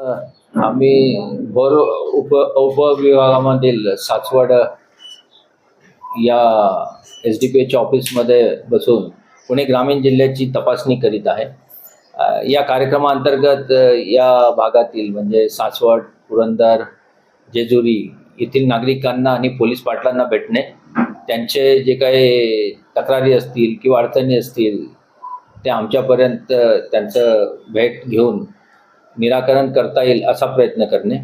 आम्ही भोर उप उपविभागामधील सासवड या S D P एच्या ऑफिसमध्ये बसून पुणे ग्रामीण जिल्ह्याची तपासणी करीत आहे. या कार्यक्रमाअंतर्गत या भागातील म्हणजे सासवड पुरंदर जेजुरी येथील नागरिकांना आणि पोलीस पाटलांना भेटणे त्यांचे जे काही तक्रारी असतील किंवा अडचणी असतील ते आमच्यापर्यंत त्यांचं भेट घेऊन निराकरण करता येईल असा प्रयत्न करणे.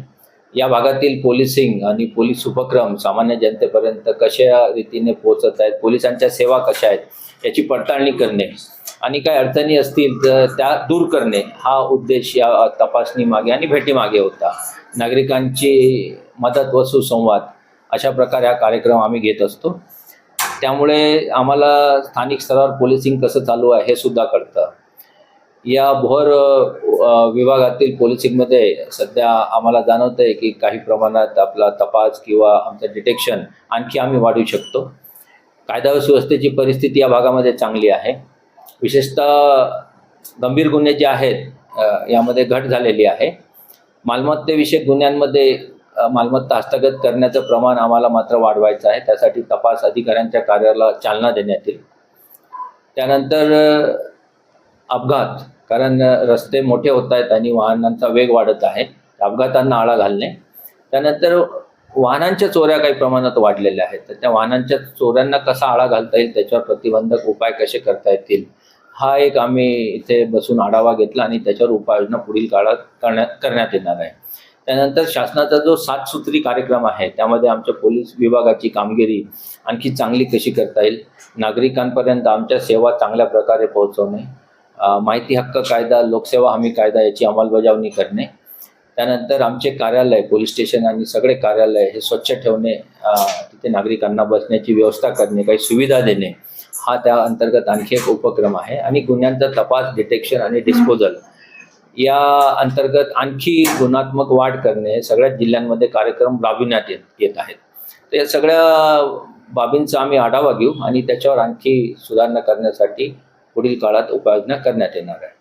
या भागातील पोलिसिंग आणि पोलीस उपक्रम सामान्य जनतेपर्यंत कशा रीतीने पोहोचत आहेत पोलिसांच्या सेवा कशा आहेत याची पडताळणी करणे आणि काही अडचणी असतील तर त्या दूर करणे हा उद्देश या तपासणी मागे आणि भेटीमागे होता. नागरिकांची मदत व सुसंवाद अशा प्रकारे हा कार्यक्रम आम्ही घेत असतो. त्यामुळे आम्हाला स्थानिक स्तरावर पोलिसिंग कसं चालू आहे हे सुद्धा कळतं. या भोर विभागातील पोलिसिंगमध्ये सध्या आम्हाला जाणवतं आहे की काही प्रमाणात आपला तपास किंवा आमचं डिटेक्शन आणखी आम्ही वाढवू शकतो. कायदा व सुव्यवस्थेची परिस्थिती या भागामध्ये चांगली आहे. विशेषतः गंभीर गुन्हे जे आहेत यामध्ये घट झालेली आहे. मालमत्तेविषयक गुन्ह्यांमध्ये मालमत्ता हस्तगत करण्याचं प्रमाण आम्हाला मात्र वाढवायचं आहे. त्यासाठी तपास अधिकाऱ्यांच्या कार्याला चालना देण्यात येईल. त्यानंतर अपघात. कारण रस्ते मोठे होत आहेत आणि वाहनांचा वेग वाढत आहे. अपघातांना आळा घालणे. त्यानंतर वाहनांच्या चोऱ्या काही प्रमाणात वाढलेल्या आहेत. तर त्या वाहनांच्या चोऱ्यांना कसा आळा घालता येईल त्याच्यावर प्रतिबंधक उपाय कसे करता येतील हा एक आम्ही इथे बसून आढावा घेतला आणि त्याच्यावर उपाययोजना पुढील काळात करण्यात करण्यात येणार आहे. त्यानंतर शासनाचा जो सात सूत्री कार्यक्रम आहे त्यामध्ये आमच्या पोलीस विभागाची कामगिरी आणखी चांगली कशी करता येईल नागरिकांपर्यंत आमच्या सेवा चांगल्या प्रकारे पोहोचवणे माहिती हक्क कायदा लोकसेवा हमी कायदा याची अंमलबजावणी करणे. त्यानंतर आमचे कार्यालय पोलीस स्टेशन आणि सगळे कार्यालय हे स्वच्छ ठेवणे तिथे नागरिकांना बसण्याची व्यवस्था करणे काही सुविधा देणे हा त्या अंतर्गत आणखी एक उपक्रम आहे. आणि गुन्ह्यांचा तपास डिटेक्शन आणि डिस्पोजल या अंतर्गत आणखी गुणात्मक वाढ करणे हे सगळ्याच जिल्ह्यांमध्ये कार्यक्रम राबविण्यात येत येत आहेत. तर या सगळ्या बाबींचा आम्ही आढावा घेऊ आणि त्याच्यावर आणखी सुधारणा करण्यासाठी पुढील काळात उपाययोजना करण्यात येणार आहे.